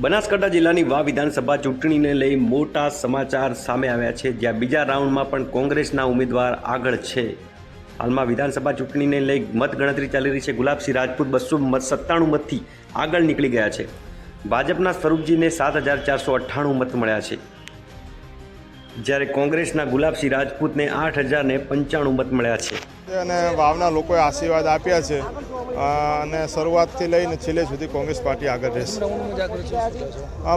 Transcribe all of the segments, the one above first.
બનાસકાંઠા જિલ્લાની વા વિધાનસભા ચૂંટણીને લઈ મોટા સમાચાર સામે આવ્યા છે, જ્યાં બીજા રાઉન્ડમાં પણ કોંગ્રેસના ઉમેદવાર આગળ છે. હાલમાં વિધાનસભા ચૂંટણીને લઈ મતગણતરી ચાલી રહી છે. ગુલાબસિંહ રાજપૂત બસો મત, સત્તાણું મતથી આગળ નીકળી ગયા છે. ભાજપના સ્વરૂપજીને સાત હજાર ચારસો અઠ્ઠાણું મત મળ્યા છે. જ્યારે કોંગ્રેસના ગુલાબસિંહ રાજપૂતને આઠ હજારને પંચાણું મત મળ્યા છે. અને વાવના લોકોએ આશીર્વાદ આપ્યા છે. અને શરૂઆતથી લઈને છેલ્લે સુધી કોંગ્રેસ પાર્ટી આગળ રહેશે.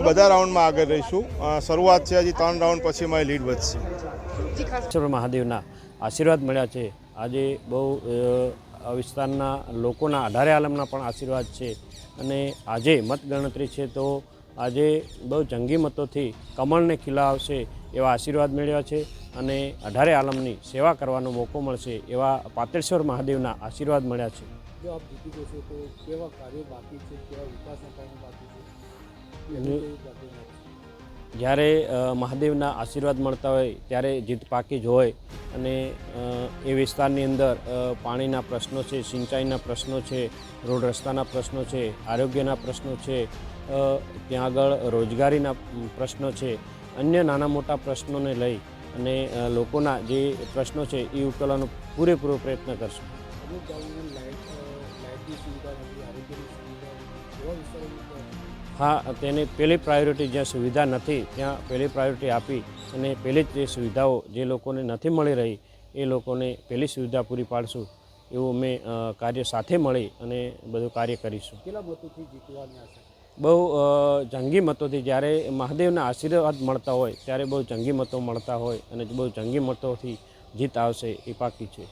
બધા રાઉન્ડમાં આગળ રહીશું. શરૂઆત છે હજી ત્રણ રાઉન્ડ પછી મારી લીડ વધશે. મહાદેવના આશીર્વાદ મળ્યા છે. આજે બહુ આ વિસ્તારના લોકોના અઢારે આલમના પણ આશીર્વાદ છે. અને આજે મતગણતરી છે તો આજે બહુ જંગી મતોથી કમળને ખીલાવશે એવા આશીર્વાદ મેળવ્યા છે અને અઢારે આલમની સેવા કરવાનો મોકો મળશે એવા પાતળેશ્વર મહાદેવના આશીર્વાદ મળ્યા છે જો આપ જીતી જશો તો કેવા કાર્યો બાકી છે કેવા વિકાસના બાકી? જ્યારે મહાદેવના આશીર્વાદ મળતા હોય ત્યારે જીત પાકી જ હોય અને એ વિસ્તારની અંદર પાણીના પ્રશ્નો છે સિંચાઈના પ્રશ્નો છે રોડ રસ્તાના પ્રશ્નો છે આરોગ્યના પ્રશ્નો છે ત્યાં આગળ રોજગારીના પ્રશ્નો છે અન્ય નાના મોટા પ્રશ્નોને લઈ અને લોકોના જે પ્રશ્નો છે એ ઉકેલવાનો પૂરેપૂરો પ્રયત્ન કરશું. હા તેને પહેલી પ્રાયોરિટી જ્યાં સુવિધા નથી ત્યાં પહેલી પ્રાયોરિટી આપી અને પહેલી જ જે સુવિધાઓ જે લોકોને નથી મળી રહી એ લોકોને પહેલી સુવિધા પૂરી પાડશું એવું અમે કાર્ય સાથે મળી અને બધું કાર્ય કરીશું. કેટલા મતોથી જીતવાની આશા બહુ જંગી મતોથી જ્યારે મહાદેવના આશીર્વાદ મળતા હોય, ત્યારે બહુ જંગી મતો મળતા હોય અને બહુ જંગી મતોથી જીત આવશે એ પાકી છે.